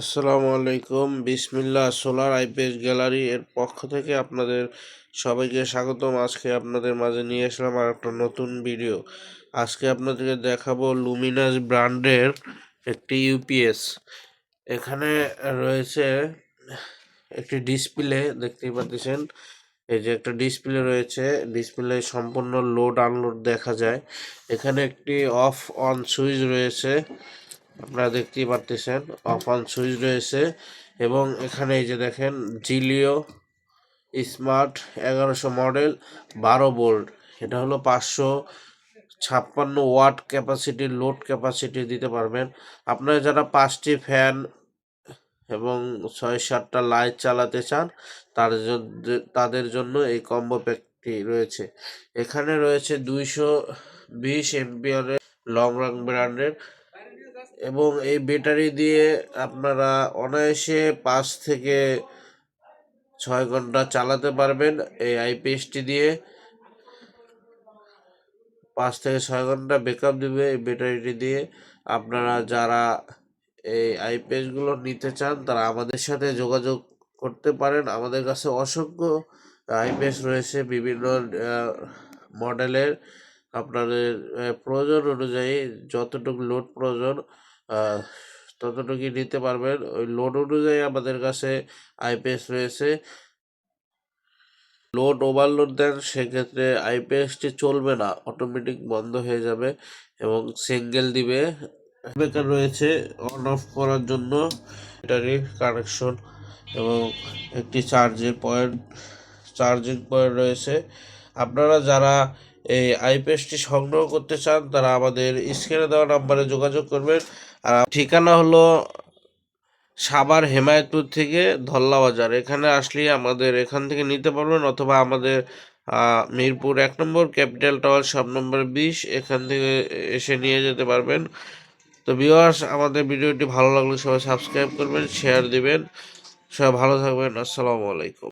আসসালামু আলাইকুম, বিসমিল্লাহ সোলার আইপিএস গ্যালারি এর পক্ষ থেকে আপনাদের সবাইকে স্বাগতম। আজকে আপনাদের মাঝে নিয়ে আসলাম আর একটা নতুন ভিডিও। আজকে আপনাদেরকে দেখাবো লুমিনাস ব্র্যান্ডের একটি ইউপিএস এখানে রয়েছে একটি ডিসপ্লে, দেখতেই পাচ্ছেন। এই যে একটা ডিসপ্লে রয়েছে, ডিসপ্লে সম্পূর্ণ লোড আনলোড দেখা যায়। এখানে একটি অফ অন সুইচ রয়েছে। আপনারা দেখতেই পারতেছেন অফ অন সুইচ রয়েছে এবং এখানে এই যে দেখেন জিলিও স্মার্ট এগারোশো মডেল বারো বোল্ট। এটা হলো পাঁচশো ছাপ্পান্ন ওয়াট ক্যাপাসিটি, লোড ক্যাপাসিটি দিতে পারবেন। আপনারা যারা পাঁচটি ফ্যান এবং ছয় সাতটা লাইট চালাতে চান, তার জন্য, তাদের জন্য এই কম্বো প্যাকটি রয়েছে। এখানে রয়েছে দুইশো বিশ এমপিআরের লং রাং ব্র্যান্ডের এবং এই ব্যাটারি দিয়ে আপনারা অনায়াসে পাঁচ থেকে ছয় ঘণ্টা চালাতে পারবেন এই আইপিএসটি দিয়ে। পাঁচ থেকে ছয় ঘণ্টা ব্যাকআপ দেবে এই ব্যাটারিটি দিয়ে। আপনারা যারা এই আইপিএসগুলো নিতে চান, তারা আমাদের সাথে যোগাযোগ করতে পারেন। আমাদের কাছে অসংখ্য আইপিএস রয়েছে বিভিন্ন মডেলের। আপনাদের প্রয়োজন অনুযায়ী যতটুকু লোড প্রয়োজন ততটুকুই নিতে পারবেন। ওই লোড অনুযায়ী আমাদের কাছে আইপিএস রয়েছে। লোড ওভারলোড দেন, সেক্ষেত্রে আইপিএসটি চলবে না অটোমেটিক বন্ধ হয়ে যাবে এবং সিঙ্গেল দিবে। বেকার রয়েছে অন অফ করার জন্য ব্যাটারি কানেকশন এবং একটি চার্জের পয়েন্ট চার্জিং পয়েন্ট রয়েছে। আপনারা যারা এই আইপিএসটি সংগ্রহ করতে চান, তারা আমাদের স্ক্রিনে দেওয়া নাম্বারে যোগাযোগ করবেন। আর ঠিকানা হলো সাবার হেমায়তপুর থেকে ধল্লা বাজার এখানে আসলে আমাদের এখান থেকে নিতে পারবেন অথবা আমাদের মিরপুর এক নম্বর, ক্যাপিটাল টাওয়ার সব নম্বর বিশ, এখান থেকে এসে নিয়ে যেতে পারবেন। তো বিওয়ার্স আমাদের ভিডিওটি ভালো লাগলে সবাই সাবস্ক্রাইব করবেন, শেয়ার দিবেন। সবাই ভালো থাকবেন, আসসালামু আলাইকুম।